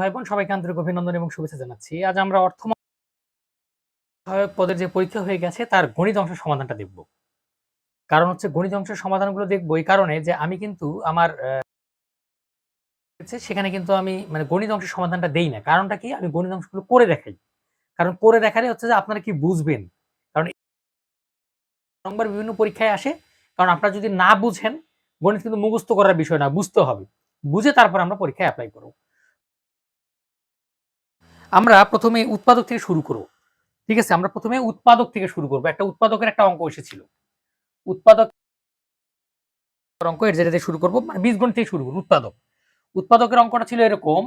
ভাই বোন সবাইকে আন্তরিক অভিনন্দন এবং শুভেচ্ছা জানাচ্ছি। আজ আমরা অর্থ সহায়ক পদের যে পরীক্ষা হয়ে গেছে, তার গণিত অংশের সমাধানটা দেখব। কারণ হচ্ছে গণিত অংশের সমাধানগুলো দেখব এই কারণে যে আমি কিন্তু আমার সেখানে কিন্তু আমি মানে গণিত অংশের সমাধানটা দেই না। কারণটা কি? আমি গণিত অংশগুলো করে দেখাই। কারণ করে দেখালে হচ্ছে যে আপনারা কি বুঝবেন? কারণ নম্বর বিভিন্ন পরীক্ষায় আসে। কারণ আপনারা যদি না বুঝেন, গণিত কিন্তু মুখস্থ করার বিষয় না, বুঝতে হবে। বুঝে তারপর আমরা পরীক্ষায় অ্যাপ্লাই করব। আমরা প্রথমে উৎপাদক থেকে শুরু করব। ঠিক আছে? আমরা প্রথমে উৎপাদক থেকে শুরু করব। একটা উৎপাদকের একটা অঙ্ক এসেছিল। উৎপাদক অঙ্ক এর শুরু করব মানে থেকে শুরু করব, উৎপাদক। উৎপাদকের অঙ্কটা ছিল এরকম,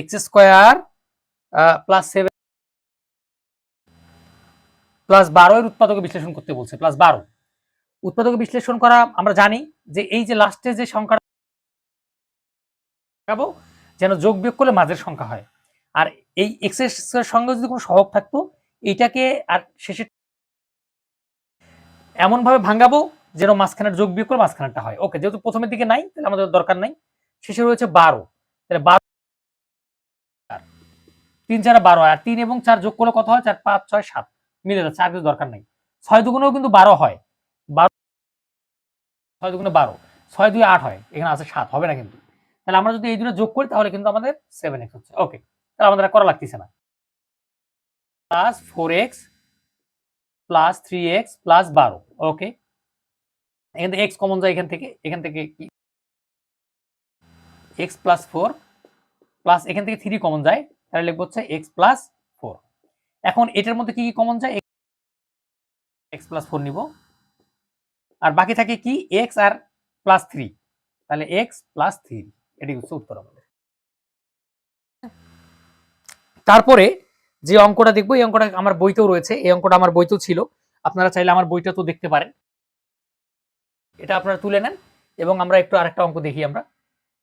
X square plus seven, plus বারো এর উৎপাদকে বিশ্লেষণ করতে বলছে, প্লাস বারো। উৎপাদকে বিশ্লেষণ করা আমরা জানি যে এই যে লাস্টে যে সংখ্যা যেন যোগ বিয়োগ করলে মাঝের সংখ্যা হয়। আর এই এক্সের সঙ্গে যদি কোনো সহগ থাকতো এইটাকে আর শেষে এমন ভাবে ভাঙাবো যেন মাঝখানের যোগ বিয়োগ করে মাঝখানেরটা হয়। ওকে যেহেতু প্রথমের দিকে নাই, তাহলে আমাদের দরকার নাই। শেষে রয়েছে বারো। তাহলে বারো তিন চার বারো, আর তিন এবং চার যোগ করলে কত হয়? চার, পাঁচ, ছয়, সাত। মিলে যাচ্ছে, আর কিছু দরকার নাই। ছয় দুগুণেও কিন্তু বারো হয়। বারো ছয় দুগুণে বারো। ছয় দুই আট হয়। এখানে আছে সাত। হবে না কিন্তু। তাহলে আমরা যদি এই দুটো যোগ করি, তাহলে কিন্তু আমাদের সেভেন এক্স হচ্ছে। ওকে তাহলে আমাদের করা লাগতেছে না। Plus four X plus three X plus বারো ওকে এখান থেকে এক্স কমন যায় এখান থেকে এখান থেকে কি? এক্স প্লাস ফোর প্লাস এখান থেকে থ্রি কমন যায়, তাহলে লিখব হচ্ছে এক্স প্লাস ফোর এখন এটার মধ্যে কি কি কমন যায়? এক্স প্লাস ফোর নিব। আর বাকি থাকে কি? এক্স আর প্লাস থ্রি তাহলে এক্স প্লাস থ্রি এটি হচ্ছে উত্তর আমাদের। তারপরে যে অঙ্কটা দেখব, এই অঙ্কটা আমার বইতেও রয়েছে, এই অঙ্কটা আমার বইতেও ছিল। আপনারা চাইলে আমার বইটা তো দেখতে পারেন। এটা আপনারা তুলে নেন এবং আমরা একটু আরেকটা অঙ্ক দেখি আমরা।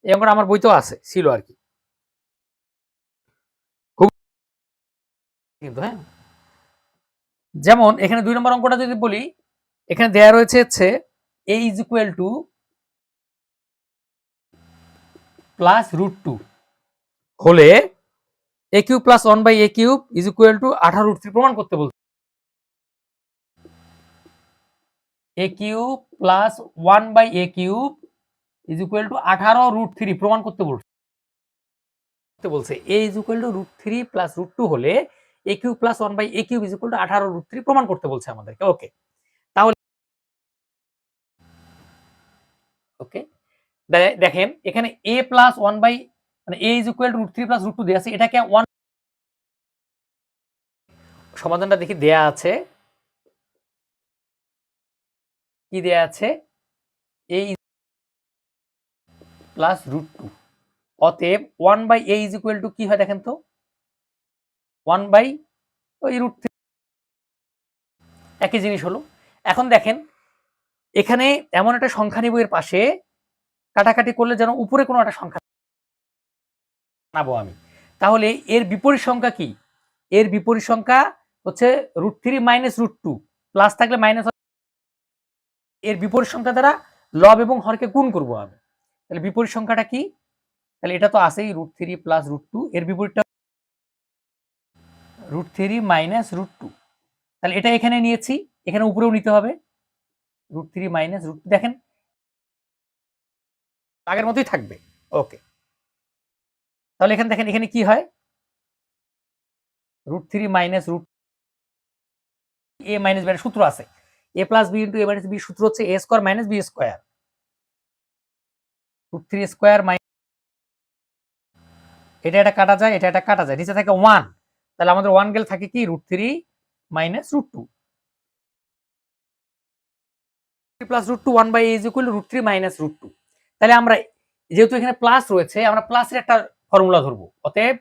এই অঙ্কটা আমার বইতেও আছে, ছিল আর কি। কিন্তু হ্যাঁ? যেমন এখানে দুই নম্বর অঙ্কটা যদি বলি, এখানে দেয়া রয়েছে হচ্ছে A is equal to plus root two হলে A cube plus one by A cube is equal to আঠারো রুট থ্রি প্রমাণ করতে বলছে। A cube plus one by A cube is equal to আঠারো রুট থ্রি প্রমাণ করতে বলছে। বলছে A is equal to root three plus root two হলে A cube plus one by A cube is equal to আঠারো root three প্রমাণ করতে বলছে আমাদেরকে। ওকে তাহলে ওকে দেখেন, এখানে এ প্লাস ওয়ান বাই মানে A is equal root three plus root two দেওয়া আছে, এটাকে ওয়ান সমাধানটা দেখি দেয়া আছে। কি দেয়া আছে? এ প্লাস রুট টু অতএব one by A is equal to কি হয় দেখেন তো? ওয়ান বাই ওই রুট থ্রি একই জিনিস হলো। এখন দেখেন, এখানে এমন একটা সংখ্যা নিব এর পাশে, কাটাকাটি করলে যেন উপরে কোনো একটা সংখ্যা বানাবো আমি। তাহলে এর বিপরীত সংখ্যা কি? এর বিপরীত সংখ্যা হচ্ছে root three minus root two plus থাকলে মাইনাস এর বিপরীত সংখ্যা দ্বারা লব এবং হরকে গুণ করব আমি। তাহলে বিপরীত সংখ্যাটা কি? তাহলে এটা তো আছেই root three plus root two এর বিপরীতটা root three minus root two তাহলে এটা এখানে নিয়েছি, এখানে উপরেও নিতে হবে। রুট থ্রি মাইনাস রুট দেখেন? আগের মতোই থাকবে। ওকে তাহলে এখানে দেখেন, এখানে কি হয়? Root three minus root A minus B সূত্র আছে। A plus B into A minus B সূত্র হচ্ছে A square minus B square root three square minus এটা এটা কাটা যায়, এটা এটা কাটা যায়। নিচে থাকে ওয়ান তাহলে আমাদের ওয়ান গেল থাকে কি? Root three minus root two plus root two one by is equal root three minus root two তাহলে আমরা, যেহেতু এখানে প্লাস রয়েছে, আমরা প্লাসের একটা ফর্মুলা ধরবো। অতএব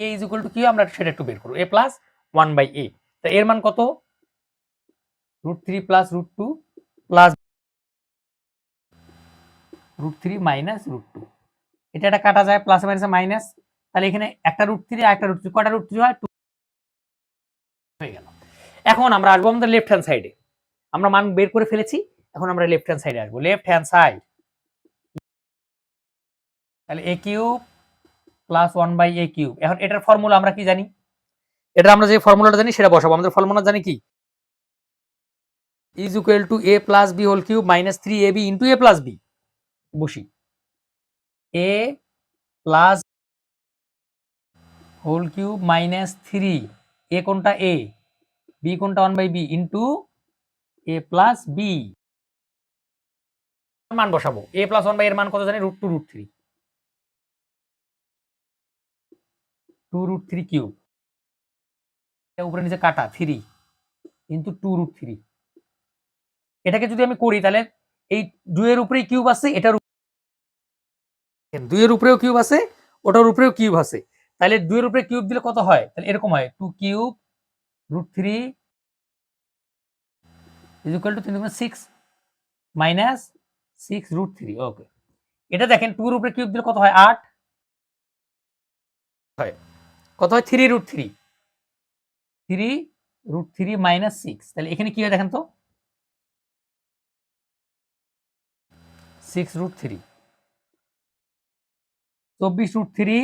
এ ইজ ইকুয়াল টু কি আমরা সেটা একটু বের করব। A plus one by A তা এর মান কত? Root three plus root two plus root three minus root two এটা একটা কাটা যায় প্লাস মাইনাস মাইনাস তাহলে এখানে একটা রুট থ্রি আর একটা রুট থ্রি কটা রুট থ্রি হয়? টু হয়ে গেল। এখন আমরা আসব আমাদের লেফট হ্যান্ড সাইডে আমরা মান বের করে ফেলেছি। এখন আমরা লেফট হ্যান্ড সাইডে আসব। লেফট হ্যান্ড সাইড তাহলে A cube plus one by A cube. এখন এটার ফর্মুলা আমরা কি জানি? এটা আমরা যে ফর্মুলাটা জানি, সেটা বসাবো। আমাদের ফর্মুলা জানি কি? Is equal to A plus B whole cube minus three A B into A plus B বসি। A plus whole cube minus three A কোনটা এ বি কোনটা one by B into A plus B মান বসাবো। এ plus one by এর মান কত জানি? Root two root three two root three cube উপরে নিচে কাটা three into two root three এটাকে যদি আমি করি তাহলে এই দুইয়ের উপরেই কিউব আছে, এটার দুইয়ের উপরেও কিউব আছে, ওটার উপরেও কিউব আছে। তাহলে দুইয়ের উপরে কিউব দিলে কত হয়? তাহলে এরকম হয় two cube root three is two six minus six root three okay এটা দেখেন টুর উপরে কিউব দিলে কত হয়? আট। হয়। কত হয়? Three root three three root three minus six তাহলে এখানে কি হয় দেখেন তো? সিক্স রুট থ্রি চব্বিশ root three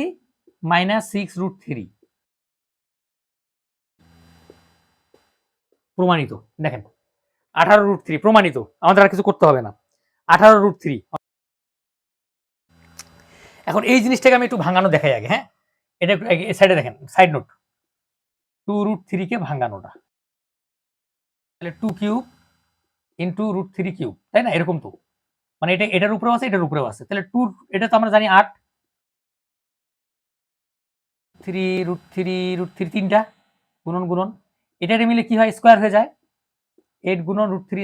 minus six root three প্রমাণিত। দেখেন, আঠারো রুট থ্রি প্রমাণিত। আমাদের আর কিছু করতে হবে না। আঠারো রুট থ্রি এখন এই জিনিসটাকে আমি একটু ভাঙানো দেখাই আগে হ্যাঁ? এটা সাইডে দেখেন সাইড নোট টু রুট থ্রিকে ভাঙানোটা তাহলে two cube into root three cube তাই না? এরকম তো। মানে এটা, এটার উপরেও আছে, এটার উপরেও আছে। তাহলে টু এটা তো আমরা জানি আট। Three root three root three তিনটা, গুণন গুণন। এটা মিলে কি হয়? স্কোয়ার হয়ে যায়। এইট গুণন রুট থ্রি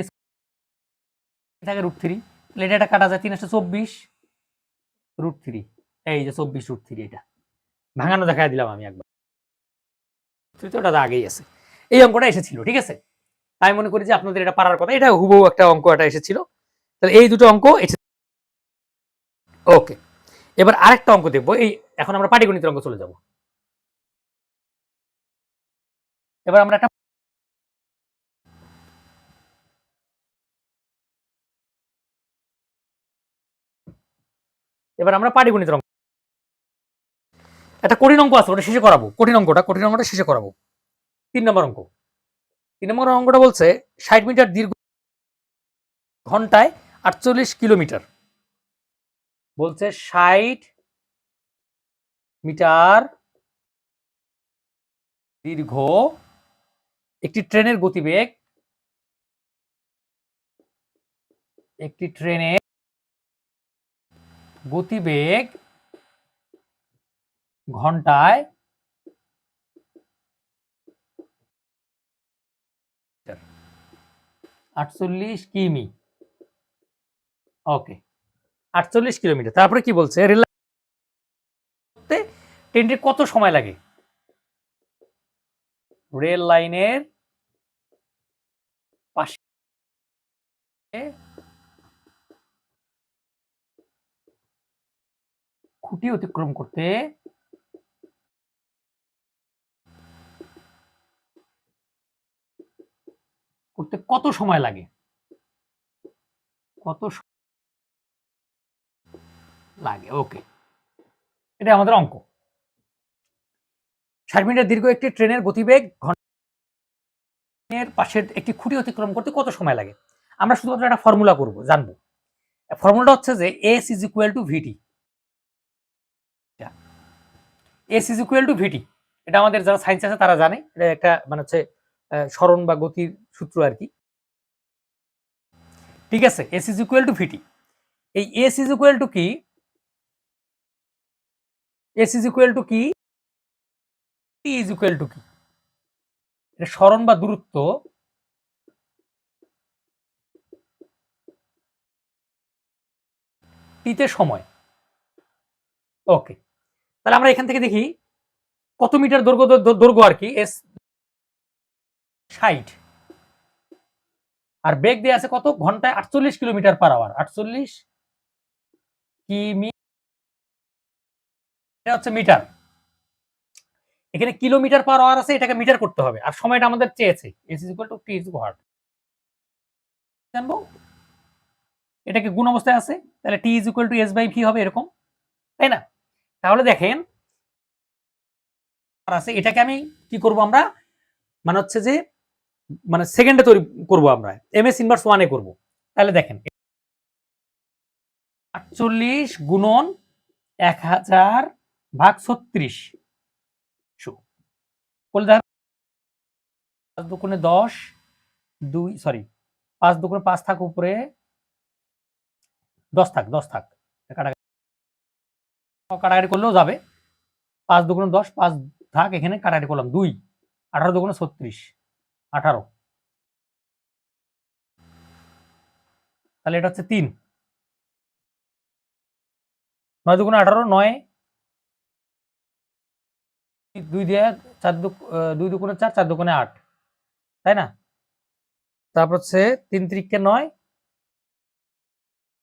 থাকে রুট থ্রি তাহলে এটা কাটা যায়, তিন আসছে চব্বিশ রুট থ্রি এই যে চব্বিশ রুট থ্রি এটা। ভাঙানো দেখা দিলাম আমি একবার। তৃতীয়টা আগেই আছে। এই অঙ্কটা এসেছিল, ঠিক আছে? আমি মনে করি যে আপনাদের এটা পারার কথা, এটা হুবহু একটা অঙ্ক, এটা এসেছিল। তাহলে এই দুটো অঙ্ক ওকে, এবার আরেকটা অঙ্ক দেখব। এই এখন আমরা পাটিগণিতের অঙ্ক চলে যাব। এবার আমরা একটা এবার আমরা পাটিগণিতের অঙ্ক একটা কঠিন অঙ্ক আছে, ওটা শেষে করাবো। কঠিন অঙ্কটা কঠিন অঙ্কটা শেষে করাবো। তিন নম্বর অঙ্ক। তিন নম্বর অঙ্কটা বলছে ষাট মিটার দীর্ঘ ঘন্টায় আটচল্লিশ কিলোমিটার। বলছে ষাট মিটার দীর্ঘ একটি ট্রেনের গতিবেগ, একটি ট্রেনের গতিবেগ ঘন্টায় আটচল্লিশ কিমি। ওকে আটচল্লিশ কিলোমিটার। তারপরে কি বলছে? রেল ট্রেনটির কত সময় লাগে? রেল লাইনের পাশে খুঁটি অতিক্রম করতে করতে কত সময় লাগে? কত লাগে ওকে এটা আমাদের অঙ্ক। ষাট মিটার দীর্ঘ একটি ট্রেনের গতিবেগ ঘণ্টার পাশের একটি খুঁটি অতিক্রম করতে কত সময় লাগে? আমরা শুধুমাত্র একটা ফর্মুলা করব, জানব। ফর্মুলাটা হচ্ছে যে S is equal to VT S is equal to VT এটা আমাদের যারা সায়েন্স আছে তারা জানে। এটা একটা মানে হচ্ছে স্মরণ বা গতির সূত্র আর কি। ঠিক আছে S is equal to VT এই এস ইজ ইকুয়াল টু কি? এস ইজ ইকুয়াল টু কি? টি ইজ ইকুয়াল টু কি? এটা স্মরণ বা দূরত্ব। টিতে সময়। ওকে তাহলে আমরা এখান থেকে দেখি, কত মিটার দৈর্ঘ্য দৈর্ঘ্য আর কি? এস ষাট। আর বেগ দেওয়া আছে কত? ঘন্টায় আটচল্লিশ কিলোমিটার পার আওয়ার আটচল্লিশ কিমি এটা হচ্ছে মিটার। এখানে কিলোমিটার পার আওয়ার আছে, এটাকে মিটার করতে হবে। আর সময়টা আমাদের চেয়েছে। S is two T is what জানব? এটাকে গুণ অবস্থায় আছে, তাহলে T is equal to S by V হবে এরকম। তাই না? তাহলে দেখেন আছে, এটাকে আমি কি করব আমরা? মানে হচ্ছে যে মানে সেকেন্ডে তৈরি করব আমরা। এম এস ইনভার্স ওয়ানে করব। তাহলে দেখেন, আটচল্লিশ গুণন এক হাজার ভাগ ছত্রিশ। দেখ পাঁচ দুগুণে দশ, দুই সরি পাঁচ দুগুণে পাঁচ থাক উপরে, দশ থাক দশ থাক। কাটাকাটি কাটাকাটি করলেও যাবে। পাঁচ দুগুণে দশ, পাঁচ থাক এখানে, কাটাকাটি করলাম দুই। আঠারো দুগুণে ছত্রিশ। আঠারো। তাহলে এটা হচ্ছে তিন। নয় দুগুণে আঠারো, নয়। দুই দিয়ে চার দুই দুগুণে চার চার দুগুণে আট। তাই না? তারপর হচ্ছে তিন ত্রিককে নয়।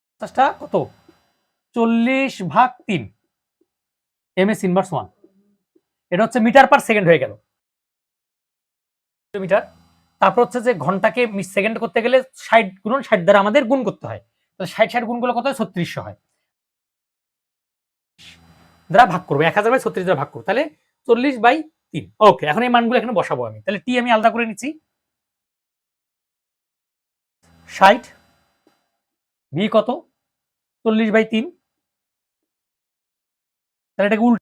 পঞ্চাশটা কত? চল্লিশ ভাগ তিন। M S inverse one. এটা হচ্ছে মিটার পার সেকেন্ড হয়ে গেল। মিটার। তারপর হচ্ছে যে ঘন্টাকে সেকেন্ড করতে গেলে ষাট গুণন ষাট দ্বারা আমাদের গুণ করতে হয়। তো ষাট ষাট গুণ করলে কত হয়? ছত্রিশশো হয়। দ্বারা ভাগ করব। এক হাজার বাই ছত্রিশ দ্বারা ভাগ করব। তাহলে চল্লিশ বাই তিন। ওকে এখন এই মানগুলো এখানে বসাবো আমি। তাহলে টি আমি আলাদা করে নিচ্ছি। ষাট ভি কত? চল্লিশ বাই তিন। তাহলে এটাকে উল্ট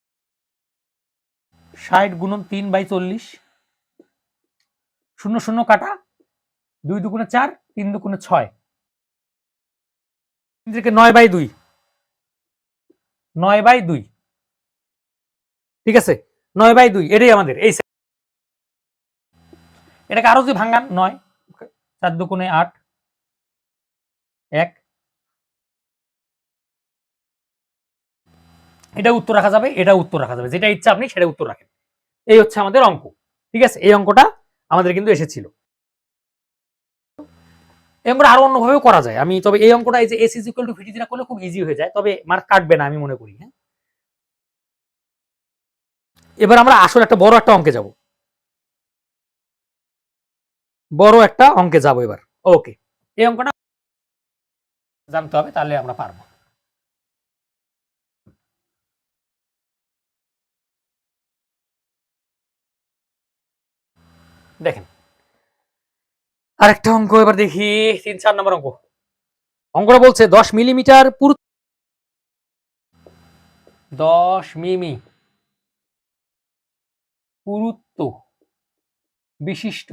ষাট গুণন তিন বাই চল্লিশ। শূন্য শূন্য কাটা, দুই দুগুণে চার, তিন দুগুণে ছয়। তিন থেকে নয় বাই দুই। নয় বাই দুই। ঠিক আছে? নয় বাই দুই, এটাই আমাদের, এই এটাকে আরও যদি ভাঙান, নয়, চার দুগুণে আট, এক। এটা উত্তর রাখা যাবে, এটা উত্তর রাখা যাবে, যেটা ইচ্ছা আপনি সেটা উত্তর রাখেন। এই হচ্ছে আমাদের অঙ্ক। ঠিক আছে? এই অঙ্কটা আমাদের কিন্তু এসেছিল। এই আরও অন্যভাবেও করা যায়। আমি তবে এই অঙ্কটা এই যে S is equal to VT যেটা করলে খুব ইজি হয়ে যায়। তবে মার্ক কাটবে না, আমি মনে করি হ্যাঁ। এবার আমরা আসলে একটা বড় একটা অঙ্কে যাব। বড় একটা অঙ্কে যাব এবার। ওকে এই অঙ্কটা জানতে হবে, তাহলে আমরা পারব। দেখেন। আরেকটা অঙ্ক এবার দেখি। তিন চার নম্বর অঙ্ক। অঙ্কটা বলছে দশ মিলিমিটার পুরু দশ মিমি পুরুত্ব বিশিষ্ট।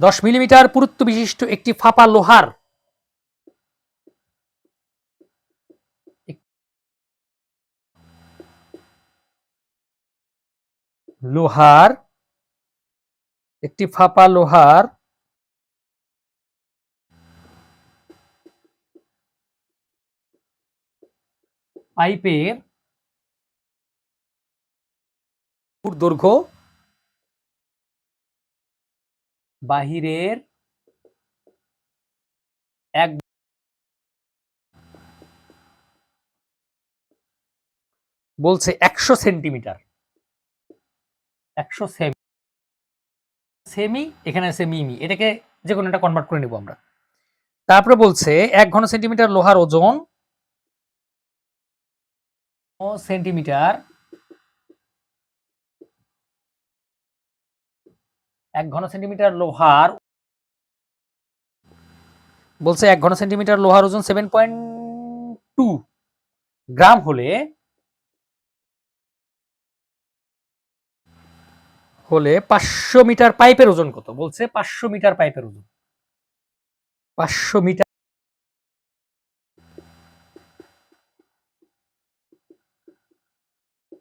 দশ মিলিমিটার পুরুত্ব বিশিষ্ট একটি ফাঁপা লোহার লোহার একটি ফাঁপা লোহার পাইপের দৈর্ঘ্য বাহিরের এক বলছে একশো সেন্টিমিটার। একশো সেমি। সেমি, এখানে আছে মিমি। এটাকে যে কোনো একটা কনভার্ট করে নিব আমরা। তারপরে বলছে, এক ঘন সেন্টিমিটার লোহার ওজন সেন্টিমিটার এক ঘন সেন্টিমিটার লোহার বলছে, এক ঘন সেন্টিমিটার লোহার ওজন সেভেন পয়েন্ট টু গ্রাম হলে হলে পাঁচশো মিটার পাইপের ওজন কত? বলছে পাঁচশো মিটার পাইপের ওজন। পাঁচশো মিটার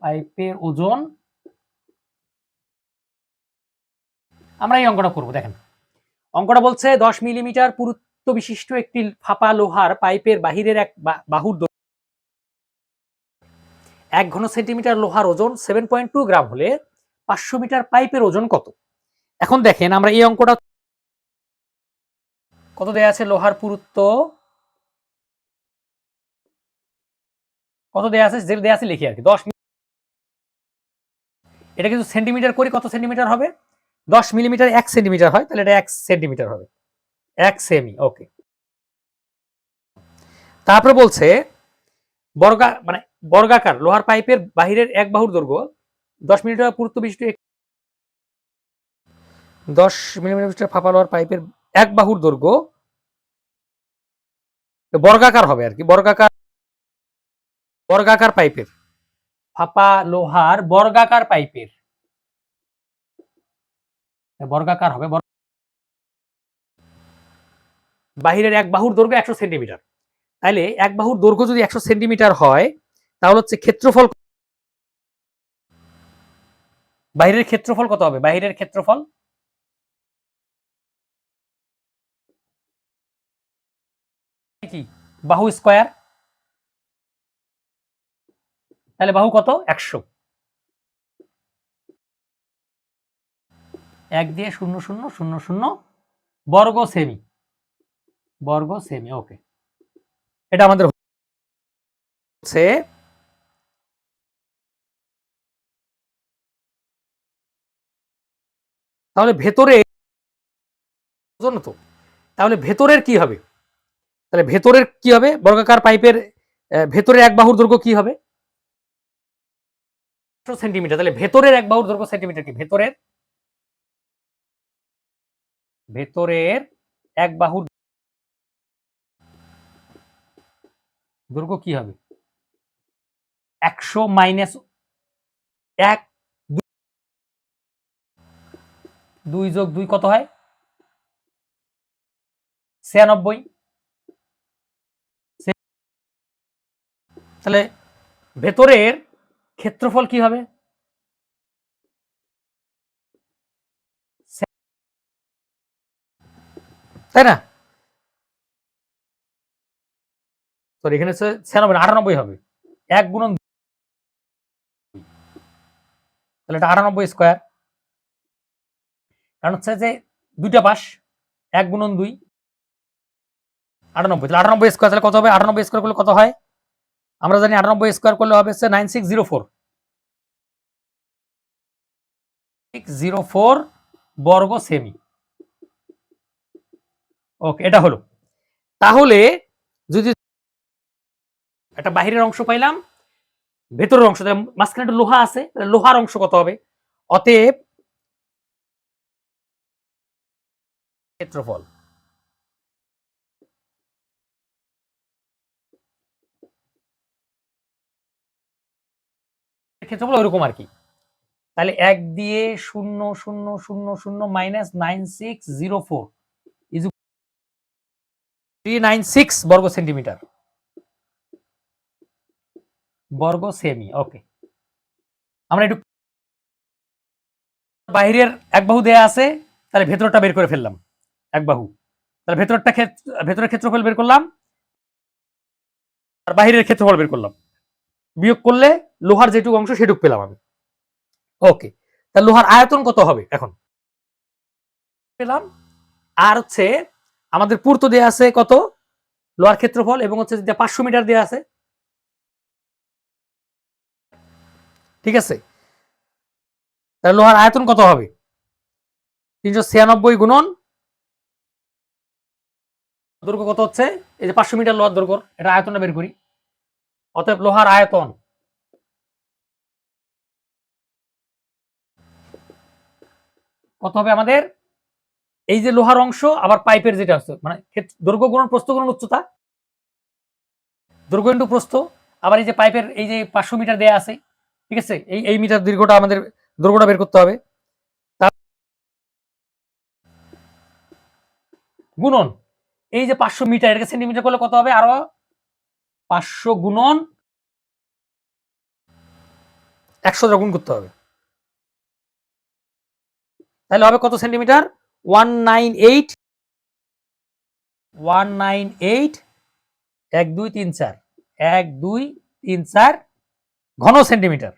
পাইপের ওজন। আমরা এই অঙ্কটা করব, দেখেন। অঙ্কটা বলছে দশ মিলিমিটার পুরুত্ব বিশিষ্ট একটি ফাঁপা লোহার পাইপের বাহিরের এক বাহুর এক ঘন সেন্টিমিটার লোহার ওজন সেভেন পয়েন্ট টু গ্রাম হলে পাঁচশো মিটার পাইপের ওজন কত? এখন দেখেন, আমরা এই অঙ্কটা কত দেয়া আছে? লোহার পুরুত্ব কত দেয়া আছে? দেয়া আছে লিখি আর কি। দশ এটা কিন্তু সেন্টিমিটার করি কত সেন্টিমিটার হবে? দশ মিলিমিটার এক সেন্টিমিটার হয়, তাহলে এটা এক সেন্টিমিটার হবে। এক সেমি, ওকে। তারপরে বলছে, বর্গা মানে বর্গাকার, লোহার পাইপের বাহিরের এক বাহুর দৈর্ঘ্য দশ মিলিমিটার পুরুত্ব বিশিষ্ট দশ মিলিমিটার বিশিষ্ট ফাঁপা লোহার পাইপের এক বাহুর দৈর্ঘ্য। বর্গাকার হবে আর কি, বর্গাকার বর্গাকার পাইপের। ফাঁপা লোহার বর্গাকার পাইপের। বর্গাকার হবে বাহিরের এক বাহুর দৈর্ঘ্য একশো সেন্টিমিটার। তাহলে এক বাহুর দৈর্ঘ্য যদি একশো সেন্টিমিটার হয়, তাহলে হচ্ছে ক্ষেত্রফল বাইরের ক্ষেত্রফল কত হবে? বাইরের ক্ষেত্রফল? কি? বাহু স্কয়ার? তাহলে বাহু কত? একশো। এক দিয়ে শূন্য শূন্য শূন্য শূন্য। বর্গ সেমি বর্গ সেমি ওকে এটা আমাদের হচ্ছে তাহলে ভেতরে বুঝলো তো। তাহলে ভেতরের কি হবে? তাহলে ভেতরের কি হবে? বর্গাকার পাইপের ভেতরের এক বাহুর দৈর্ঘ্য কি হবে? সেন্টিমিটার। তাহলে ভেতরের এক বাহুর দৈর্ঘ্য সেন্টিমিটার কি? ভেতরের ভেতরের এক বাহুর দৈর্ঘ্য কি হবে? একশো মাইনাস এক দুই- দুই যোগ দুই কত হয়? ছিয়ানব্বই। তাহলে ভেতরের ক্ষেত্রফল কি হবে? তাই না? সরি এখানে ছিয়ানব্বই, আটানব্বই হবে। এক গুণন তাহলে এটা আটানব্বই স্কোয়ার কারণ হচ্ছে যে দুইটা পাশ এক গুণন দুই, আটানব্বই। তাহলে আটানব্বই স্কোয়ার তাহলে কত হবে? আটানব্বই স্কোয়ার করলে কত হয়? আমরা জানি আটানব্বই স্কোয়ার করলে হবে হচ্ছে nine six zero four zero four বর্গ সেমি ওকে এটা হলো। তাহলে যদি একটা বাহিরের অংশ পাইলাম, ভেতরের অংশ মাঝখানে একটা লোহা আছে লোহার অংশ কত হবে? অতএব ক্ষেত্রফল। ক্ষেত্রফল ওইরকম আর কি। তাহলে এক দিয়ে শূন্য শূন্য শূন্য শূন্য minus nine six zero four three nine six বর্গ সেন্টিমিটার বর্গ সেমি ওকে আমরা একটু বাহিরের এক বাহু দেয়া আছে, তাহলে ভেতরটা বের করে ফেললাম। এক বাহু। তাহলে ভেতরটা ক্ষেত্র ভেতরের ক্ষেত্রফল বের করলাম আর বাহিরের ক্ষেত্রফল বের করলাম। বিয়োগ করলে লোহার যেটুকু অংশ সেটুকু পেলাম আমি। ওকে তাহলে লোহার আয়তন কত হবে এখন? পেলাম, আর হচ্ছে আমাদের পূর্ত দেয়া আছে কত? লোহার ক্ষেত্রফল এবং হচ্ছে পাঁচশো মিটার দেয়া আছে। ঠিক আছে? তাহলে লোহার আয়তন কত হবে? তিনশো ছিয়ানব্বই গুণন দৈর্ঘ্য কত হচ্ছে? এই যে পাঁচশো মিটার লোহার দৈর্ঘ্য, এটা আয়তনটা বের করি। অতএব লোহার আয়তন কত হবে আমাদের? এই যে লোহার অংশ, আবার পাইপের যেটা আছে মানে দৈর্ঘ্য গুণন, প্রস্থ গুণন উচ্চতা। দৈর্ঘ্য ইন্টু প্রস্থ, আবার এই যে পাইপের, এই যে পাঁচশো মিটার দেয়া আছে, ঠিক আছে? এই এই মিটার দীর্ঘটা আমাদের, দৈর্ঘ্যটা বের করতে হবে। গুণন এই যে পাঁচশো মিটার, এটাকে সেন্টিমিটার করলে কত হবে? আরও পাঁচশো গুণন একশো গুণ করতে হবে। তাহলে হবে কত centimetre one nine eight, one nine eight, এক দুই তিন চার, এক দুই তিন চার ঘন সেন্টিমিটার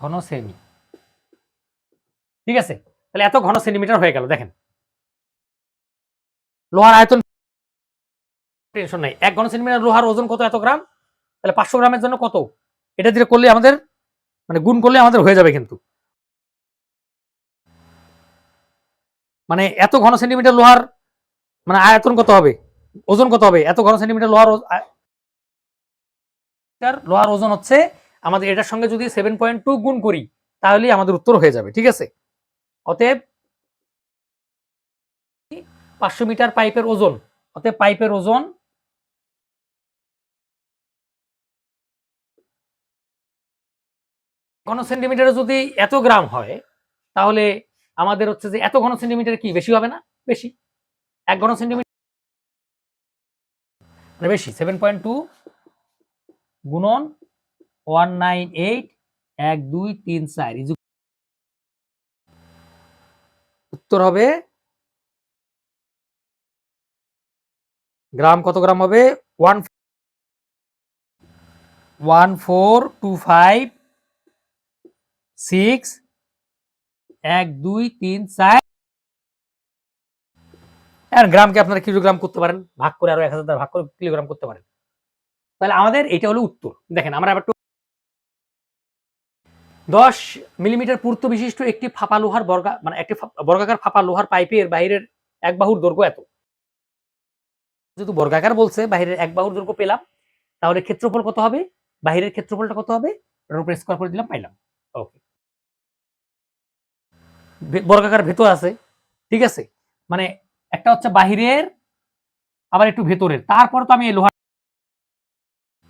ঘন সেমি ঠিক আছে? তাহলে এত ঘন সেন্টিমিটার হয়ে গেল, দেখেন। লোহার আয়তন টেনশন নাই। এক ঘন সেন্টিমিটার লোহার ওজন কত এত গ্রাম? তাহলে পাঁচশো গ্রামের জন্য কত? এটা দিয়ে করলে আমাদের মানে গুণ করলে আমাদের হয়ে যাবে কিন্তু। মানে এত ঘন সেন্টিমিটার লোহার মানে আয়তন কত হবে? ওজন কত হবে? এত ঘন সেন্টিমিটার লোহার লোহার ওজন হচ্ছে আমাদের এটার সঙ্গে যদি সেভেন পয়েন্ট টু গুণ করি, তাহলেই আমাদের উত্তর হয়ে যাবে, ঠিক আছে? অতএব পাঁচশো মিটার পাইপের ওজন। অতএব পাইপের ওজন ঘন সেন্টিমিটারে যদি এত গ্রাম হয়, তাহলে আমাদের হচ্ছে যে এত ঘন সেন্টিমিটার কি, বেশি হবে না? বেশি। এক ঘন সেন্টিমিটার মানে বেশি, সেভেন পয়েন্ট টু গুণন ওয়ান নাইন এইট, এক দুই তিন চার। উত্তর হবে গ্রাম কত গ্রাম হবে? One one four two five six এক দুই তিন চার। আর গ্রামকে আপনারা কিলোগ্রাম করতে পারেন, ভাগ করে আরও এক হাজার ভাগ করে কিলোগ্রাম করতে পারেন। তাহলে আমাদের এটা হলো উত্তর। দেখেন, আমরা আবার দশ মিলিমিটার পূর্ত বিশিষ্ট একটি ফাঁপা লোহার বর্গা মানে একটি বর্গাকার ফাঁপা লোহার পাইপের বাইরের এক বাহুর দৈর্ঘ্য এত। যেহেতু বর্গাকার বলছে বাইরের এক বাহুর দৈর্ঘ্য পেলাম, তাহলে ক্ষেত্রফল কত হবে? বাইরের ক্ষেত্রফলটা কত হবে? ওটার উপরে স্কোয়ার করে দিলাম, পাইলাম। ওকে বর্গাকার ভেতর আছে, ঠিক আছে? মানে একটা হচ্ছে বাহিরের, আবার একটু ভেতরের। তারপর তো আমি এই লোহার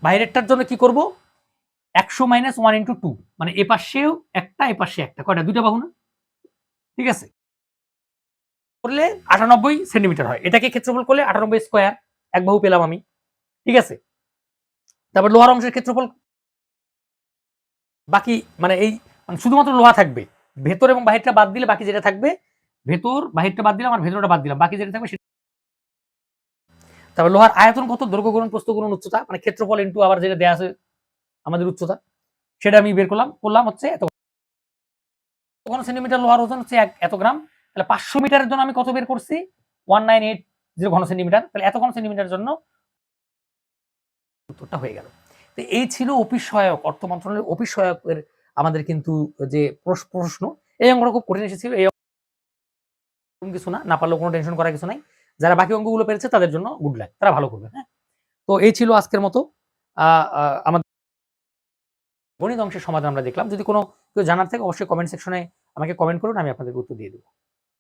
বাইরেরটার জন্য কি করব? একশো মাইনাস ওয়ান ইন্টু টু মানে এ পাশেও একটা এ পাশে একটা। কয়টা? দুইটা বাহু না? ঠিক আছে? করলে আটানব্বই সেন্টিমিটার হয়। এটাকে ক্ষেত্রফল করলে আটানব্বই স্কোয়ার, এক বাহু পেলাম আমি। ঠিক আছে? তারপর লোহার অংশের ক্ষেত্রফল বাকি মানে এই মানে শুধুমাত্র লোহা থাকবে। ভেতর এবং বাহিরটা বাদ দিলে বাকি যেটা থাকবে, ভেতর, বাহিরটা বাদ দিলাম আর ভেতরটা বাদ দিলাম। বাকি যেটা থাকবে সেটা তারপর লোহার আয়তন কত? দৈর্ঘ্য গুণন, প্রস্থ গুণন, উচ্চতা মানে ক্ষেত্রফল ইন্টু আবার যেটা দেয়া আছে আমাদের উচ্চতা, সেটা আমি বের করলাম। করলাম হচ্ছে এত ঘন সেন্টিমিটার লোহার ওজন হচ্ছে এক- এত গ্রাম। তাহলে পাঁচশো মিটারের জন্য আমি কত বের করছি? ওয়ান নাইন এইট জিরো ঘন সেন্টিমিটার। তাহলে এত ঘন সেন্টিমিটারের জন্য উত্তরটা হয়ে গেল। তো এই ছিল অফিস সহায়ক অর্থ মন্ত্রণালয়ের অফিস সহায়কের আমাদের কিন্তু যে প্রশ্ন। এই অঙ্কটা খুব কঠিন এসেছিল, এই কিছু না না পারলেও কোনো টেনশন করার কিছু নাই। যারা বাকি অঙ্কগুলো পেরেছে তাদের জন্য গুড লাক তারা ভালো করবে হ্যাঁ? তো এই ছিল আজকের মতো। আমাদের গণিত অংশের সমাধান আমরা দেখলাম। যদি কোনো কেউ জানার থাকে, অবশ্যই কমেন্ট সেকশনে আমাকে কমেন্ট করুন, আমি আপনাদের উত্তর দিয়ে দেবো।